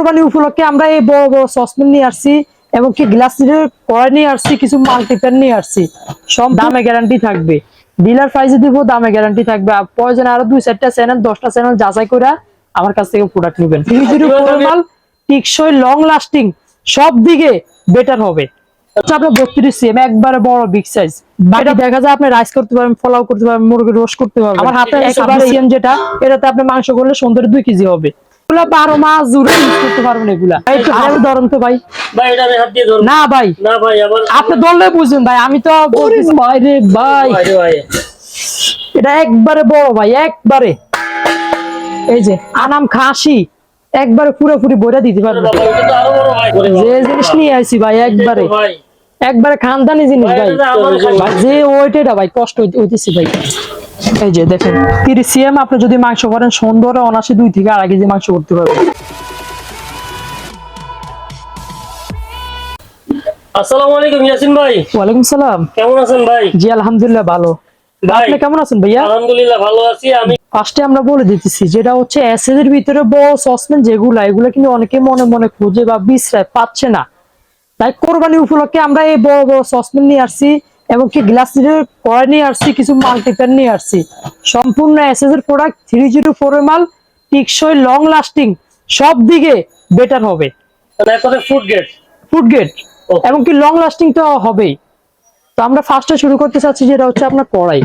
কোরবানি উপলক্ষে আমরা এই বড় বড় সসপ্যান নিয়ে আসছি এবং কি গ্লাস কড়াই নিয়ে আসছি কিছু মাল্টিপ্যান নিয়ে আসছি। সব দামে গ্যারান্টি থাকবে। ডিলার প্রাইসে দিব দামে গ্যারান্টি থাকবে। আর প্রয়োজন আরও দুই চারটা চ্যানেল দশটা চ্যানেল যাচাই করে আমার কাছ থেকে প্রোডাক্ট নেবেন। টিকসই লং লাস্টিং সব দিকে বেটার হবে। আপনার বত্রিশ সিএম একবারে বড় বিগ সাইজ এটা দেখা যায় আপনি রাইস করতে পারবেন ফলাও করতে পারবেন মুরগি রোস্ট করতে পারবেন। আমার হাতে সিএম যেটা এটাতে আপনি মাংস করলে সুন্দর দুই কেজি হবে। এগুলা বারো মাস জুড়ে ইউজ করতে পারবেন এগুলা। ধরেন তো ভাই। না ভাই। আপনি ধরলে ভাই আমি তো ভাই। রে ভাই এটা একবারে বড় ভাই একবারে। এই যে আনাম খাসি একবারে পুরোপুরি বইরা দিতে পারবে যে জিনিস নিয়ে আইছি ভাই একবারে। একবারে খানদানি জিনিস ভাই, যে ওইটা ভাই কষ্ট হইতে- হইতেছে ভাই। এই যে দেখেন তিরিশ সিএম আপনি যদি মাংস করেন সুন্দর অনাসে দুই থেকে আড়াই কেজি মাংস করতে পারবেন। আসসালামু আলাইকুম ইয়াসিন ভাই। ওয়ালাইকুম সালাম। কেমন আছেন ভাই? জি আলহামদুলিল্লাহ ভালো। আপনি কেমন আছেন ভাইয়া? আলহামদুলিল্লাহ ভালো আছি। আমি ফার্স্টে আমরা বলে দিতেছি যেটা হচ্ছে অ্যাসেজ এর ভিতরে বড় সসপেন যেগুলা এগুলো কিন্তু অনেকে মনে মনে খুঁজে বা বিশ্রায় পাচ্ছে না। তাই কোরবানি উপলক্ষে আমরা এই বড় বড় সসপেন নিয়ে আসছি। এবং কি গ্লাস কড়াই নিয়ে আসছি কিছু মাল্টিপ্যান নিয়ে আসছি। সম্পূর্ণ এর প্রোডাক্ট থ্রি জিরো ফোর মাল টিকসই লং লাস্টিং সব দিকে বেটার হবে। ফুড গেট ফুড গেট এবং কি লং লাস্টিং তো হবেই। তো আমরা ফার্স্টে শুরু করতে চাচ্ছি যেটা হচ্ছে আপনার কড়াই।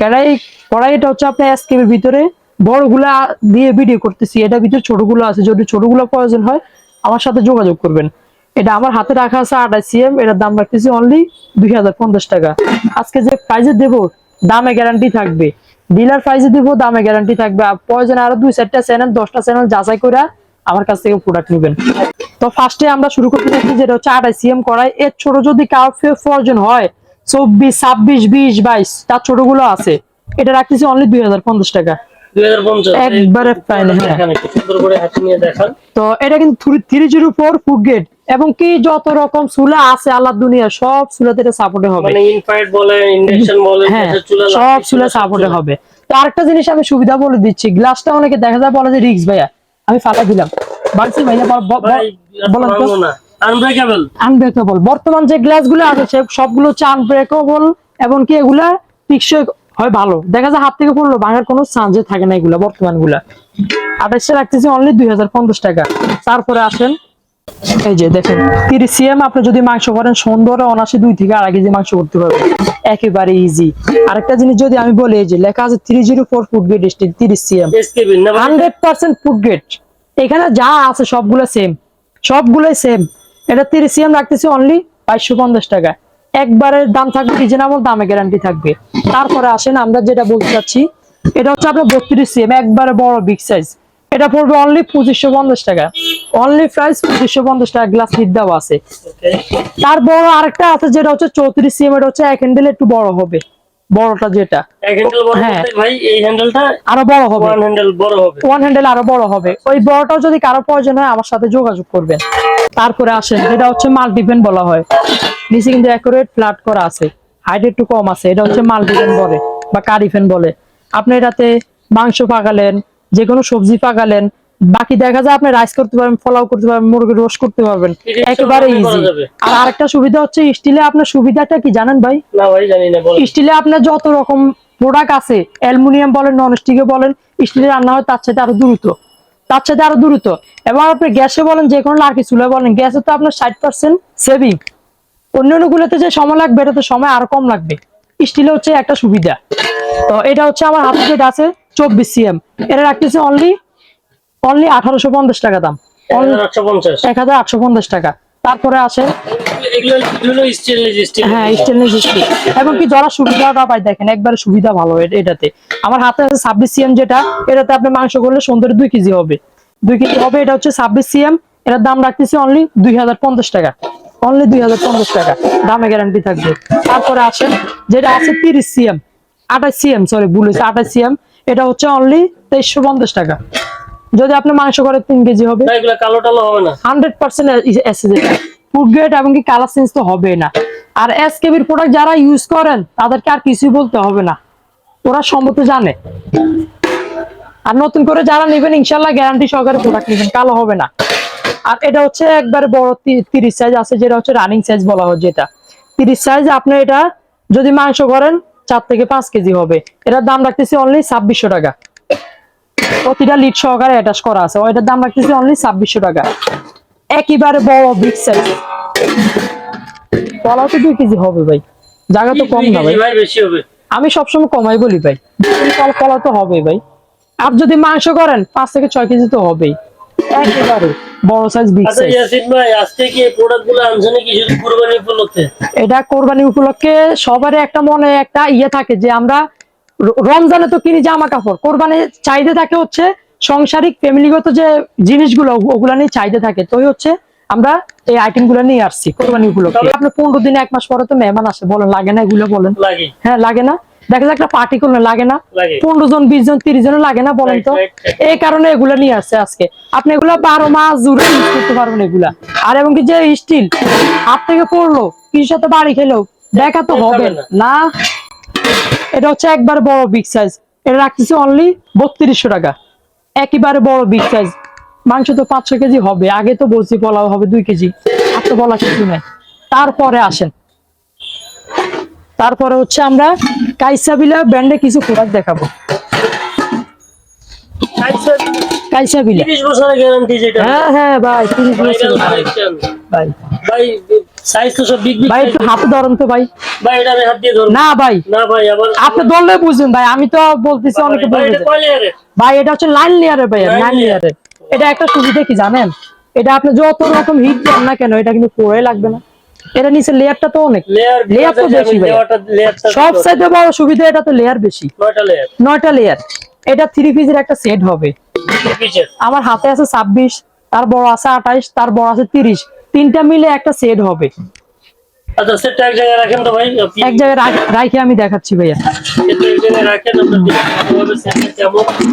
কড়াই কড়াই এটা হচ্ছে আপনার এসকের ভিতরে বড়গুলা দিয়ে ভিডিও করতেছি। এটা ভিতরে ছোটগুলো আছে যদি ছোটগুলো প্রয়োজন হয় আমার সাথে যোগাযোগ করবেন। এটা আমার হাতে রাখা আছে আঠাশ সিএম এটার দাম রাখতেছি অনলি দুই টাকা। আজকে যে প্রাইজে দেব দামে গ্যারান্টি থাকবে। ডিলার প্রাইজে দিব দামে গ্যারান্টি থাকবে। আর প্রয়োজন আরও দুই চারটা চ্যানেল দশটা চ্যানেল যাচাই করে আমার কাছ থেকে প্রোডাক্ট নেবেন। তো ফার্স্টে আমরা শুরু করতে যাচ্ছি যেটা হচ্ছে আঠাশ সিএম করাই এর ছোট যদি কারও প্রয়োজন হয় চব্বিশ ছাব্বিশ বিশ বাইশ তার ছোটগুলো আছে। এটা রাখতেছি অনলি দুই হাজার পঞ্চাশ টাকা। একবারে final, হ্যাঁ। তো এটা কিন্তু three zero four food grade এবং কি যত রকম চুলা আছে আল্লাহ দুনিয়া সব চুলাতে এটা সাপোর্টে হবে। মানে হ্যাঁ সব চুলা সাপোর্টে হবে। তো আরেকটা জিনিস আমি সুবিধা বলে দিচ্ছি গ্লাসটা অনেকে দেখা যায় বলে যে রিক্স ভাইয়া আমি ফাটা দিলাম। বাড়ছি ভাইয়া বলেন আনব্রেকেবল আনব্রেকেবল বর্তমান যে গ্লাসগুলো আছে সবগুলো হচ্ছে আনব্রেকেবল এবং কি এগুলা টিকসই হয় ভালো। দেখা যায় হাত থেকে পড়ল ভাঙার কোনো চান্সে থাকে না এগুলা বর্তমানগুলা আঠাশে রাখতেছি অনলি দুই হাজার পঞ্চাশ টাকা। তারপরে আসেন এই যে দেখেন তিরিশ সিএম আপনি যদি মাংস করেন সুন্দর অনাসে দুই থেকে আড়াই কেজি মাংস করতে পারবেন। একেবারে ইজি আরেকটা জিনিস যদি আমি বলি যে লেখা আছে three zero four food grade তিরিশ CM hundred percent food grade এখানে যা আছে সবগুলো সেম সবগুলোই সেম এটা তিরিশ সিএম রাখতেছি অনলি বাইশশো পঞ্চাশ টাকা একবারের দাম থাকবে রিজনেবল দামে গ্যারান্টি থাকবে। তারপরে আসেন আমরা যেটা বলতে চাচ্ছি এটা হচ্ছে আপনার বত্রিশ সিএম একবারে বড় বিগ সাইজ এটা পড়বে অনলি পঁচিশশো পঞ্চাশ টাকা। অনলি প্রাইস পঁচিশশো পঞ্চাশ টাকা গ্লাস লিড দেওয়া আছে। Okay. তার বড় আরেকটা আছে যেটা হচ্ছে চৌত্রিশ সিএম এটা হচ্ছে এক হ্যান্ডেল একটু বড় হবে। বড়টা যেটা। হ্যাঁ। আরও বড় ওয়ান হ্যান্ডেল বড় হবে। ওয়ান হ্যান্ডেল আরও বড় হবে। ওই বড়টাও যদি কারও প্রয়োজন হয় আমার সাথে যোগাযোগ করবেন। তারপরে আসেন যেটা হচ্ছে মাল্টিপেন বলা হয়। নিচে কিন্তু অ্যাকুরেট ফ্ল্যাট করা আছে। হাইট একটু কম আছে। এটা হচ্ছে মাল্টিপেন বলে বা কারিফেন বলে। আপনি এটাতে মাংস পাকালেন যে কোনো সবজি পাকালেন বাকি দেখা যায় আপনি রাইস করতে পারবেন ফলাও করতে পারবেন মুরগি রোস্ট করতে পারবেন একেবারে ইজি আর আরেকটা সুবিধা হচ্ছে স্টিলে আপনার সুবিধাটা কি জানেন ভাই? না ভাই জানি না স্টিলে আপনার যত রকম প্রোডাক্ট আছে অ্যালুমিনিয়াম বলেন নন স্টিকে বলেন স্টিলে রান্না হয় তার সাথে আরও দ্রুত। তার সাথে আরও দ্রুত। এবং আপনি গ্যাসে বলেন যে কোনো লার্কি চুলা বলেন গ্যাসে তো আপনার ষাট পার্সেন্ট সেভিং অন্য গুলোতে যে সময় লাগবে এটাতে সময় আরও কম লাগবে। স্টিলে হচ্ছে একটা সুবিধা। তো এটা হচ্ছে আমার হাতে যেটা আছে চব্বিশ সিএম এটা রাখতেছে অনলি অনলি আঠারোশো পঞ্চাশ টাকা দাম। এক হাজার আটশো পঞ্চাশ টাকা। তারপরে স্টিল হ্যাঁ স্টেনলেস স্টিল এবং কি যারা সুবিধাটা পাই দেখেন একবারে সুবিধা ভালো এটাতে। আমার হাতে আছে ছাব্বিশ সিএম যেটা এটাতে আপনি মাংস করলে সুন্দর দুই কেজি হবে। দুই কেজি হবে এটা হচ্ছে ছাব্বিশ সিএম এটার দাম রাখতেছি অনলি দুই হাজার পঞ্চাশ টাকা। অনলি দুই হাজার পঞ্চাশ টাকা। দামে গ্যারান্টি থাকবে। তারপরে আসেন যেটা আছে তিরিশ সিএম আঠাশ সিএম সরি ভুল হয়েছে আঠাশ সিএম এটা হচ্ছে অনলি তেইশশো পঞ্চাশ টাকা। যদি আপনি মাংস করে তিন কেজি হবে কালো টালো হবে না। হান্ড্রেড পার্সেন্ট ফুড গ্রেড এবং কি কালার চেঞ্জ তো হবে না। আর এসকেবির প্রোডাক্ট যারা ইউজ করেন তাদেরকে আর কিছুই বলতে হবে না। ওরা সম্মত জানে। আর নতুন করে যারা নেবেন ইনশাল্লাহ গ্যারান্টি সহকারে প্রোডাক্ট নেবেন। কালো হবে না। আর এটা হচ্ছে একবার বড় তিরিশ সাইজ আছে যেটা হচ্ছে রানিং সাইজ বলা হয় যেটা। তিরিশ সাইজ আপনি এটা যদি মাংস করেন চার থেকে পাঁচ কেজি হবে। এটার দাম রাখতেছি অনলি ছাব্বিশশো টাকা। প্রতিটা লিড সহকারে অ্যাটাচ করা আছে। এটার দাম রাখতেছি অনলি ছাব্বিশশো টাকা। একেবারে বড় বিগ সাইজ কলাও তো দুই কেজি হবে ভাই। জায়গা তো কম না ভাই। বেশি হবে। আমি সবসময় কমাই বলি ভাই। কল তো হবে ভাই। আর যদি মাংস করেন পাঁচ থেকে ছয় কেজি তো হবেই। একেবারে বড় সাইজ বিগ সাইজ ইয়াসিন ভাই আজকে কি এই আনছেন কি শুধু কুরবানি উপলক্ষে? এটা কোরবানি উপলক্ষে সবারই একটা মনে একটা ইয়ে থাকে যে আমরা রমজানে তো কিনি জামা কাপড়। কোরবানি চাইতে থাকে হচ্ছে সংসারিক ফ্যামিলিগত যে জিনিসগুলো ওগু- ওগুলা নিয়ে চাইতে থাকে। তো হচ্ছে আমরা এই আইটেমগুলো নিয়ে আসছি কোরবানি উপলক্ষে আপনার পনেরো দিন এক মাস পরে তো মেহমান আসে বলেন লাগে না এগুলো বলেন? হ্যাঁ লাগে না। দেখা যায় একটা পার্টি করলে লাগে না। পনেরো জন বিশ জন তিরিশ জন লাগে না বলেন তো? এই কারণে এগুলা নিয়ে আসছে আজকে। আপনি এগুলা বারো মাস জুড়ে ইউজ করতে পারবেন এগুলা। আর এবং কি যে স্টিল হাত থেকে পড়ল কিছুর সাথে বাড়ি খেলেও দেখা তো হবে। না। এটা হচ্ছে একবার বড় বিগ সাইজ এটা রাখতেছি অনলি বত্রিশশো টাকা। একেবারে বড় বিগ সাইজ মাংস তো পাঁচশো কেজি হবে। আগে তো বলছি পোলাও হবে দুই কেজি। আর তো বলা কিছু নাই। তারপরে আসেন। তারপরে হচ্ছে আমরা কাইসাবিলা ব্র্যান্ডে কিছু প্রোডাক্ট দেখাবো। কাইসাবিলা। তিরিশ বছরের গ্যারান্টি যেটা। হ্যাঁ হ্যাঁ ভাই তিরিশ বছর ভাই। ভাই সাইজ তো সব বিগ বিগ ভাই একটু হাতে ধরেন তো ভাই। ভাই এটা আমি হাত দিয়ে ধরবো। না ভাই না ভাই আবার আপনি ধরলে বুঝবেন ভাই আমি তো বলতেছি অনেকে ভাই এটা layer-এর? ভাই এটা হচ্ছে লাইন লেয়ারের ভাই লাইন। লেয়ারের এটা একটা সুবিধা কি জানেন? এটা আপনি যত রকম হিট দেন না কেন এটা কিন্তু পরে লাগবে না। এটা নিচে লেয়ারটা তো অনেক। Layer তো বেশি ভাই। সব সাইডে বড় সুবিধা এটা তো লেয়ার বেশি। নয়টা লেয়ার এটা থ্রি পিসের একটা সেট হবে। আমার হাতে আছে ছাব্বিশ তার বড় আছে আঠাইশ তার বড় আছে তিরিশ। তিনটা মিলে একটা সেট হবে। আচ্ছা, সেটটা এক জায়গায় রাখেন তো ভাই, এক জায়গায় রাখ- আমি দেখাচ্ছি ভাইয়া।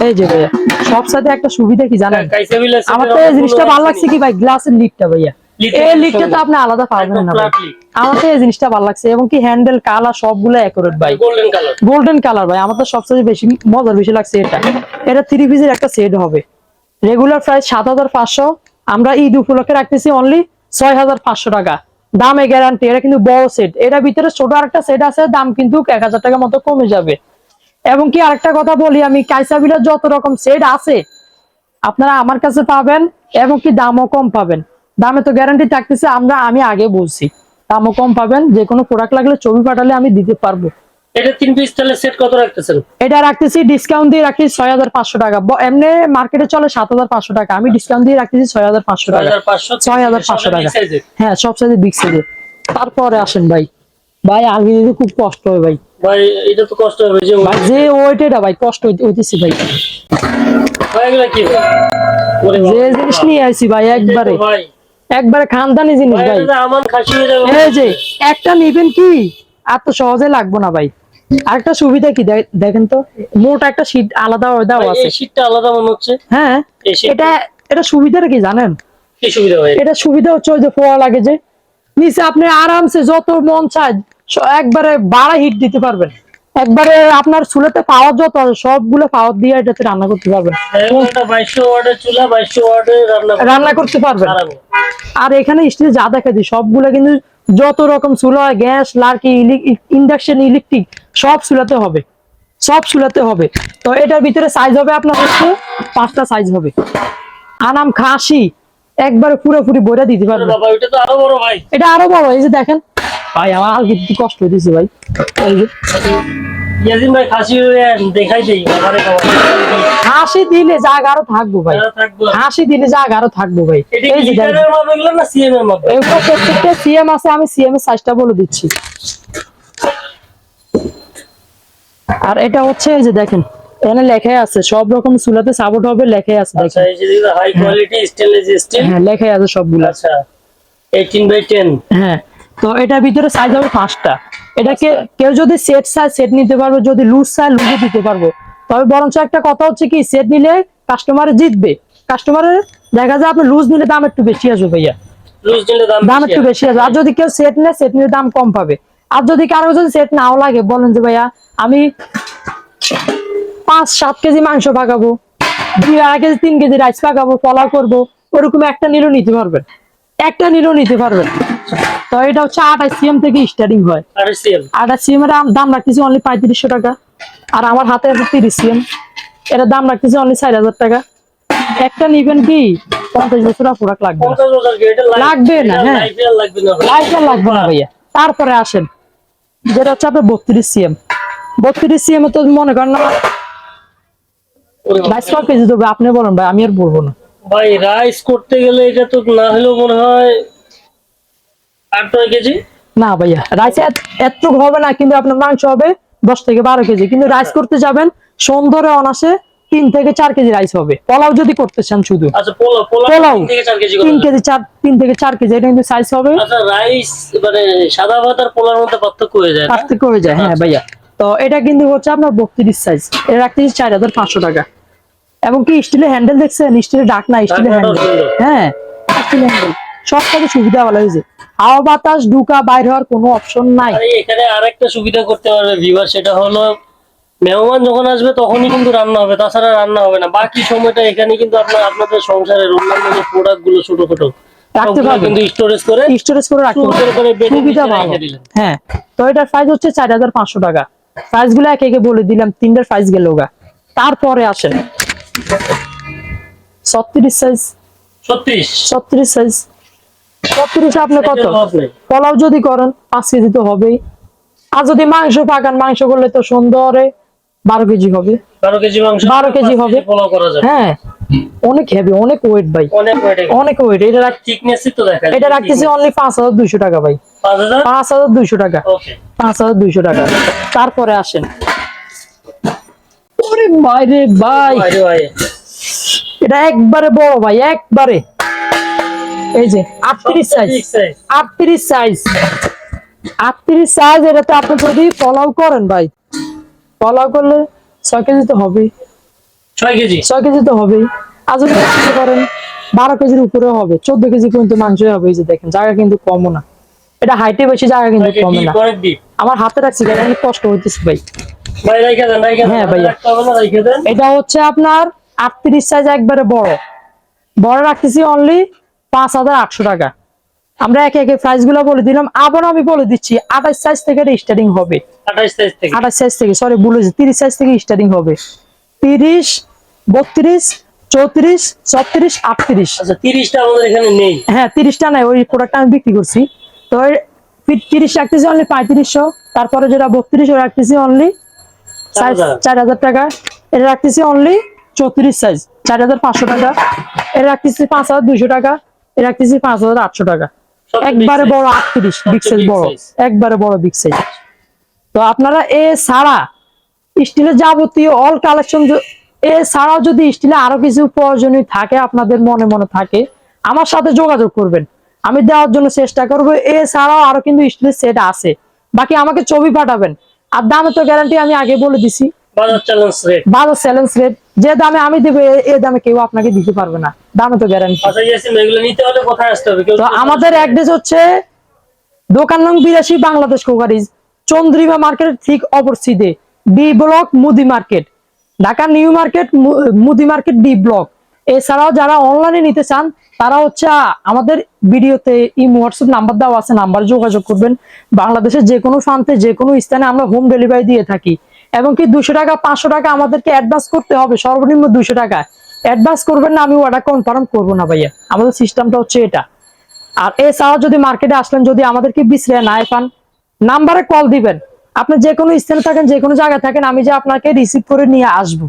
এই যে ভাইয়া সব সাথে একটা সুবিধা কি জানেন? আমার তো এই জিনিসটা ভালো লাগছে কি ভাই? গ্লাসের লিডটা ভাইয়া। এই লিডটা তো আপনি আলাদা পাবেন না ভাই flat lid। আমার তো এই জিনিসটা ভালো লাগছে এবং কি হ্যান্ডেল কালার সবগুলো ভাই। গোল্ডেন কালার গোল্ডেন কালার ভাই আমার তো সবচেয়ে বেশি মজার বেশি লাগছে এটা। এটা থ্রি পিসের একটা সেট হবে। রেগুলার প্রাইস সাত হাজার পাঁচশো। আমরা ঈদ উপলক্ষে রাখতেছি অনলি ছয় হাজার পাঁচশো টাকা। দামে গ্যারান্টি এটা কিন্তু বড় সেট এটার ভিতরে ছোট আরেকটা সেট আছে, দাম কিন্তু এক হাজার টাকার মতো কমে যাবে। এবং কি আরেকটা কথা বলি আমি কাইসাবিলের যত রকম সেট আছে, আপনারা আমার কাছে পাবেন এবং কি দামও কম পাবেন। দামে তো গ্যারান্টি থাকতেছে, আমরা, আমি আগে বলছি। দামও কম পাবেন, যে কোনো প্রোডাক্ট লাগলে ছবি পাঠালে আমি দিতে পারব। এটা তিন পিস তাহলে সেট কত রাখতেছেন? এটা রাখতেছি ডিসকাউন্ট দিয়ে টাকা। এমনি মার্কেটে চলে সাত হাজার পাঁচশো টাকা। আমি ডিসকাউন্ট দিয়ে রাখতেছি ছয় হাজার পাঁচশো টাকা। 6500 ছয় হাজার টাকা। হ্যাঁ সব সাইজে বিগ সাইজে তারপরে আসেন ভাই। ভাই দিতে খুব কষ্ট হয় ভাই। ভাই এটা তো কষ্ট হবে যে ভাই যে ওইটা ভাই কষ্ট হইতেছে ভাই। ভাই এগুলা কি যে জিনিস নিয়ে আইছি ভাই একবারে। একবারে খানদানি জিনিস ভাই এই যে একটা নিবেন কি? আর তো সহজে লাগবো না ভাই। আরেকটা সুবিধা কি দেখেন তো মোটা একটা শীট আলাদা দেওয়া আছে। শীটটা আলাদা মনে হচ্ছে। হ্যাঁ এটা এটা সুবিধাটা কি জানেন? কি সুবিধা ভাই? এটা সুবিধা হচ্ছে ওই যে ফোয়া লাগে যে নিচে আপনি আরামসে যত মন চায় একবারে বাড়া হিট দিতে পারবেন। একবারে আপনার চুলাতে পাওয়ার যত আছে, সবগুলো পাওয়ার দিয়ে এটাতে রান্না করতে পারবেন। ওয়ার্ডের রান্না করতে পারবেন। আর এখানে স্টিল যা দেখা দিই সবগুলো কিন্তু যত রকম চুলা গ্যাস লার্কি ইন্ডাকশন ইলেকট্রিক সব চুলাতে হবে। সব চুলাতে হবে। তো এটার ভিতরে সাইজ হবে আপনার হচ্ছে পাঁচটা সাইজ হবে। আনাম খাসি একবারে পুরোপুরি বইরা দিতে ভাই। এটা আরও বড় এই যে দেখেন। ভাই আমার কষ্ট হইতেছে ভাই। ইয়াজিন ভাই খাসি দেখাই দেই দিলে জায়গা আরও থাকব ভাই। হাসি দিলে জায়গা আরও থাকব ভাই। এই যে না সিএম এর প্রত্যেকটা সিএম আছে আমি সিএম এর সাইজটা বলে দিচ্ছি। আর এটা হচ্ছে এই যে দেখেন এখানে লেখাই আছে সব রকম চুলাতে সাপোর্ট হবে লেখাই আছে আচ্ছা দেখেন এই যে হাই কোয়ালিটি স্টেনলেস স্টিল হ্যাঁ লেখাই আছে সবগুলো। আচ্ছা 18 বাই 10 হ্যাঁ তো এটার ভিতরে সাইজ হবে পাঁচটা। এটাকে কেউ যদি সেট সাইজ সেট নিতে পারবে যদি লুজ সাইজ লুজে দিতে পারব। তবে বরঞ্চ একটা কথা হচ্ছে কি সেট নিলে কাস্টমার জিতবে। কাস্টমারের দেখা যায় আপনি লুজ নিলে দাম একটু বেশি আসবে ভাইয়া। লুজ নিলে দাম দাম একটু বেশি আসবে। আর যদি কেউ সেট নেয় সেট নিলে দাম কম পাবে। আর যদি কারও যদি সেট নাও লাগে বলেন যে ভাইয়া আমি পাঁচ সাত কেজি মাংস পাকাবো দুই আড়াই কেজি তিন কেজি রাইস পাকাবো পোলাও করব ওরকম একটা নিলেও নিতে পারবেন। একটা নিলেও নিতে পারবেন। তো এটা হচ্ছে আঠাশ সিএম থেকে স্টার্টিং হয়। আঠাশ সিএম এর দাম রাখতেছি অনলি পঁয়ত্রিশশো টাকা। আর আমার হাতে আছে তিরিশ সিএম দাম রাখতেছি অনলি চার হাজার টাকা। একটা নিবেন কি? পঞ্চাশ বছর প্রোডাক্ট লাগবে লাগবে না, হ্যাঁ। লাইফে লাগবে না ভাইয়া। তারপরে আসেন। যেটা হচ্ছে আপনার বত্রিশ সিএম বত্রিশ সিএম তো মনে করেন না। বাইশ কেজি দেবে আপনি বলেন ভাই আমি আর বলব না। ভাই রাইস করতে গেলে এটা তো না হলেও মনে হয় আট নয় কেজি? না ভাইয়া রাইস এত হবে না কিন্তু আপনার মাংস হবে দশ থেকে বারো কেজি। কিন্তু রাইস করতে যাবেন সুন্দরে অনাসে তিন থেকে চার কেজি রাইস হবে। পোলাও যদি করতে চান শুধু। আচ্ছা পোলাও তিন কেজি তিন চার তিন থেকে চার কেজি এটা কিন্তু সাইজ হবে। আচ্ছা রাইস মানে সাদা ভাত আর পোলার মধ্যে পার্থক্য হয়ে যায় পার্থক্য হয়ে যায় হ্যাঁ ভাইয়া। তো এটা কিন্তু হচ্ছে আপনার বত্রিশ সাইজ এটা রাখতেছি চার হাজার পাঁচশো টাকা। এবং কি স্টিলের হ্যান্ডেল দেখছেন? স্টিলের ডাক না স্টিলের হ্যান্ডেল হ্যাঁ স্টিলের হ্যান্ডেল সব থেকে সুবিধা ভালো হয়েছে। হাওয়া বাতাস ঢুকা বাইর হওয়ার কোনো অপশন নাই। এখানে আরেকটা সুবিধা করতে পারবে ভিউয়ার সেটা হলো মেহমান যখন আসবে তখনই কিন্তু রান্না হবে তাছাড়া রান্না হবে না। বাকি সময়টা এখানে কিন্তু আপনার আপনাদের সংসারের অন্যান্য যে প্রোডাক্টগুলো ছোট ছোট রাখতে পারবেন কিন্তু স্টোরেজ করে স্টোরেজ করে রাখতে পারবেন সুবিধা ভালো হ্যাঁ তো এটার প্রাইস হচ্ছে চার হাজার পাঁচশো টাকা। প্রাইসগুলো একে একে বলে দিলাম তিনটার প্রাইস গেল গা। তারপরে আসেন। ছত্রিশ সাইজ ছত্রিশ। ছত্রিশ সাইজ ছত্রিশ আপনি কত? পোলাও যদি করেন পাঁচ কেজি তো হবেই। আর যদি মাংস পাকান মাংস করলে তো সুন্দরে বারো কেজি হবে। বারো কেজি মাংস 12 কেজি হবে। পোলাও করা যাবে। হ্যাঁ অনেক হেভি অনেক ওয়েট ভাই। অনেক ওয়েট এটা থিকনেসই তো দেখা এটা রাখতেছি অনলি পাঁচ হাজার দুইশো টাকা ভাই। পাঁচ হাজার? পাঁচ হাজার দুইশো টাকা। ওকে পাঁচ হাজার দুইশো টাকা। তারপরে আসেন। ওরে ভাই। এটা একবারে বড় ভাই একবারে। এই যে সাইজ ঠিক size। আটত্রিশ সাইজ আপনি যদি করেন ভাই করলে কেজি তো কেজি। কেজি তো হবেই। আর যদি করেন বারো কেজির উপরে হবে চোদ্দ কেজি পর্যন্ত মাংস হবে এই যে দেখেন জায়গা কিন্তু কমও না। এটা হাইটে বেশি জায়গা কিন্তু কমে না। আমার হাতে রাখছি অনেক কষ্ট হইতেছে ভাই। ভাই রাইখা দেন রাইখা হ্যাঁ, দেন। এটা হচ্ছে আপনার আটত্রিশ সাইজ একবারে বড়। বড় রাখতেছি অনলি পাঁচ হাজার আটশো টাকা। আমরা একে একে প্রাইসগুলো বলে দিলাম। আবার আমি বলে দিচ্ছি আঠাশ সাইজ থেকে স্টার্টিং হবে। আঠাশ সাইজ থেকে। সরি বলেছি তিরিশ সাইজ থেকে স্টার্টিং হবে। তিরিশ বত্রিশ চৌত্রিশ ছত্রিশ আটত্রিশ। আচ্ছা তিরিশটা আমাদের এখানে নেই। হ্যাঁ তিরিশটা নাই ওই প্রোডাক্টটা আমি বিক্রি করছি। তো তিরিশ রাখতেছি অনলি পঁয়ত্রিশশো। তারপরে যেটা বত্রিশ রাখতেছি অনলি চার হাজার। টাকা। এটা রাখতেছি অনলি চৌত্রিশ সাইজ চার হাজার পাঁচশো টাকা। এটা রাখতেছি পাঁচ হাজার দুইশো টাকা। এটা রাখতেছি পাঁচ হাজার আটশো টাকা। একবারে বড় আটত্রিশ বিগ সাইজ বড়। একবারে বড় বিগ সাইজ তো আপনারা এ ছাড়া স্টিলের যাবতীয় অল কালেকশন এ ছাড়াও যদি স্টিলে আরও কিছু প্রয়োজনীয় থাকে আপনাদের মনে মনে থাকে আমার সাথে যোগাযোগ করবেন। আমি দেওয়ার জন্য চেষ্টা করব। এ ছাড়াও আরও কিন্তু স্টিলের সেট আছে। বাকি আমাকে ছবি পাঠাবেন। আর দামে তো গ্যারান্টি আমি আগে বলে দিছি। বাজার চ্যালেঞ্জ রেট। ভালো চ্যালেঞ্জ রেট যে দামে আমি দেবো এ- এ দামে কেউ আপনাকে দিতে পারবে না। দামে তো গ্যারান্টি আচ্ছা কেউ তো আমাদের অ্যাড্রেস হচ্ছে দোকান নং বিরাশি বাংলাদেশ কোকারিজ চন্দ্রিমা মার্কেটের ঠিক অপোজিটে বি ব্লক মুদি মার্কেট ঢাকা নিউ মার্কেট মুদি মার্কেট ডি ব্লক এছাড়াও যারা অনলাইনে নিতে চান তারা হচ্ছে আমাদের ভিডিওতে এই হোয়াটসঅ্যাপ নাম্বার দেওয়া আছে নাম্বার যোগাযোগ করবেন। বাংলাদেশের যে কোনো প্রান্তে যে কোনো স্থানে আমরা হোম ডেলিভারি দিয়ে থাকি। এবং কি দুশো টাকা, পাঁচশো টাকা আমাদেরকে অ্যাডভান্স করতে হবে, সর্বনিম্ন দুশো টাকা। অ্যাডভান্স করবেন না, আমি ওটা কনফার্ম করব না ভাইয়া। আমাদের সিস্টেমটা হচ্ছে এটা। আর এছাড়াও যদি মার্কেটে আসলেন, যদি আমাদেরকে বিশ্রে না পান নাম্বারে কল দিবেন। আপনি যে কোনো স্থানে থাকেন যে কোনো জায়গায় থাকেন, আমি যে আপনাকে রিসিভ করে নিয়ে আসব।